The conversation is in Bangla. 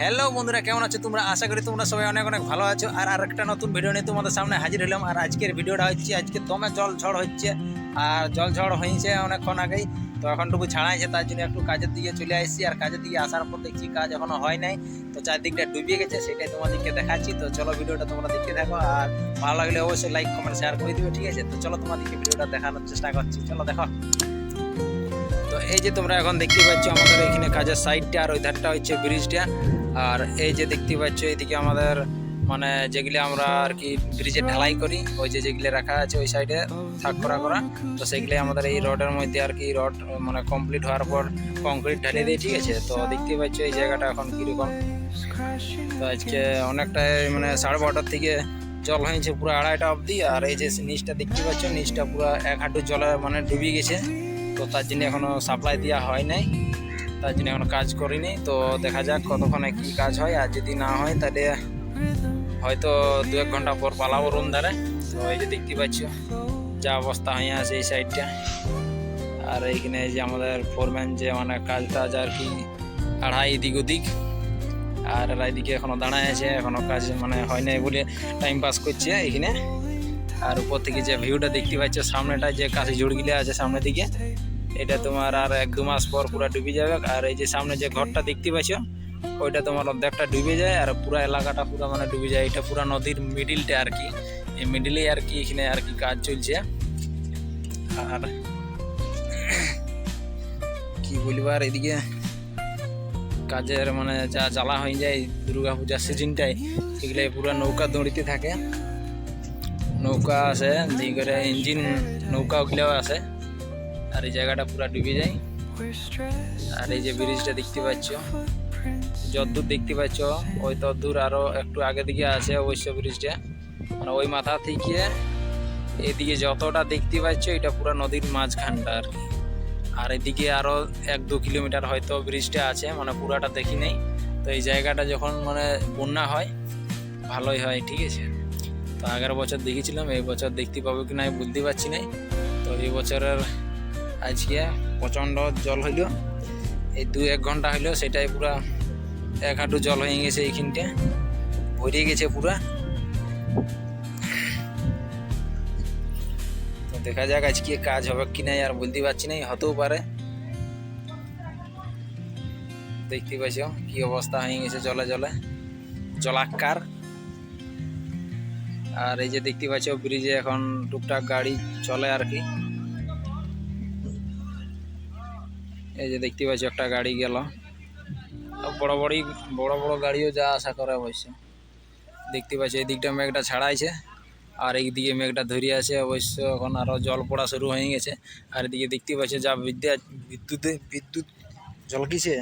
হ্যালো বন্ধুরা, কেমন আছো তোমরা? আশা করি তোমরা সবাই অনেক অনেক ভালো আছো। আর আরেকটা নতুন ভিডিও নিয়ে তোমাদের সামনে হাজির হলাম। আর আজকের ভিডিওটা হচ্ছে, আজকে দমে জল ঝড় হচ্ছে। আর জল ঝড় হয়েছে অনেকক্ষণ আগেই। তো এখনটুকু ছাড়াইছে তার জন্য একটু কাজের দিকে চলে আসছি। আর কাজের দিকে আসার পর দেখছি কাজ এখনও হয় নাই। তো চারদিকটা ডুবে গেছে, সেটাই তোমাদেরকে দেখাচ্ছি। তো চলো ভিডিওটা তোমরা দেখতে থাকো। আর ভালো লাগলে অবশ্যই লাইক কমেন্ট শেয়ার করে দিবে, ঠিক আছে? তো চলো তোমাদেরকে ভিডিওটা দেখানোর চেষ্টা করছি। চলো দেখো। তো এই যে তোমরা এখন দেখতে পাচ্ছ, আমাদের এখানে কাজের সাইডটা আর ওই ধারটা হচ্ছে ব্রিজটা আর এই যে দেখতে পাচ্ছ এইদিকে আমাদের মানে যেগুলি আমরা আর কি ব্রিজে ঢালাই করি, ওই যে যেগুলি রাখা আছে ওই সাইডে থাক করা করা। তো সেগুলি আমাদের এই রডের মধ্যে আর কি রড মানে কমপ্লিট হওয়ার পর কংক্রিট ঢালিয়ে দিই ঠিক আছে? তো দেখতে পাচ্ছ, এই জায়গাটা এখন কীরকম? তো আজকে অনেকটাই মানে সাড়ে বারোটার থেকে জল হয়েছে পুরো আড়াইটা অবধি, আর এই যে নিচটা দেখতে পাচ্ছ, নিচটা পুরো এক হাঁটু জলে মানে ডুবে গেছে। তো তার জন্য এখনও সাপ্লাই দেওয়া হয় নাই। তার জন্য এখনও কাজ করিনি, তো দেখা যাক কতক্ষণে কি কাজ হয়, আর যদি না হয় তাহলে হয়তো দু এক ঘণ্টা পর পালাবো রুম ধারে। তো এই যে দেখতে পাচ্ছ, যা অবস্থা হয়ে আছে এই সাইডটা আর এইখানে যে আমাদের ফোরম্যান যে মানে কাজ টাজ আর কি, আড়াই এদিক ওদিক। আর এরা এদিকে এখনও দাঁড়ায় আছে, এখনও কাজ মানে হয় নাই বলে টাইম পাস করছে এইখানে। আর উপর থেকে যে ভিউটা দেখতে পাচ্ছ সামনেটা যে কাশি ঝুড়গিলে আছে সামনের দিকে এটা তোমার আর এক দু মাস পর পুরো ডুবে যাবে। আর এই যে সামনে যে ঘরটা দেখতে পাচ্ছ ওইটা তোমার অর্ধেকটা ডুবে যায়, আর পুরো এলাকাটা পুরো মানে ডুবে যায়। এটা পুরো নদীর মিডিলটা আর কি। এই মিডিলেই আর কি এখানে আর কি কাজ চলছে। আর কি বলবার এদিকে কাজের মানে যা জ্বালা হয়ে যায় দুর্গা পূজার সিজনটায় এগুলাই পুরো নৌকা দৌড়িতে থাকে। নৌকা আছে দিয়ে করে ইঞ্জিন নৌকা ওগুলাও আছে। আর এই জায়গাটা পুরো ডুবে যায়। আর এই যে ব্রিজটা দেখতে পাচ্ছ, যতদূর দেখতে পাচ্ছ, ওই ততদূর আরও একটু আগে দিকে আছে অবশ্য ব্রিজটা। মানে ওই মাথা থেকে এদিকে যতটা দেখতে পাচ্ছ, এটা পুরো নদীর মাঝখানটা আর কি। আর এদিকে আরও এক দু কিলোমিটার হয়তো ব্রিজটা আছে মানে পুরাটা দেখি নেই। তো এই জায়গাটা যখন মানে বন্যা হয়, ভালোই হয়, ঠিক আছে? তো আগের বছর দেখেছিলাম, এই বছর দেখতে পাবো কি না বুঝতে পারছি না তো এই বছরের আজকে প্রচণ্ড জল হইল। এই দু এক ঘণ্টা হইল সেটাই পুরা এক হাঁটু জল হয়ে গেছে এইখানটা। ভরে গেছে পুরা। তো দেখা যাক আজকে কাজ হবে কি নাই, আর বলতে পারছি না হতেও পারে। দেখতে পাচ্ছ কি অবস্থা হয়ে গেছে জলে জলে। জলাক্কার। আর এই যে দেখতে পাচ্ছ ব্রিজে এখন টুকটাক গাড়ি চলে আর কি। এই যে দেখতে পাচ্ছি একটা গাড়ি গেল। বড় বড়ই, বড় বড় গাড়িও যা আশা করা অবশ্য দেখতে পাচ্ছি এই দিকটা মেঘটা ছাড়াইছে, আর এইদিকে মেঘটা ধরে আছে। অবশ্য এখন আরও জল পড়া শুরু হয়ে গেছে। আর এদিকে দেখতে পাচ্ছি যা বিদ্যা বিদ্যুতে বিদ্যুৎ ঝলকিছে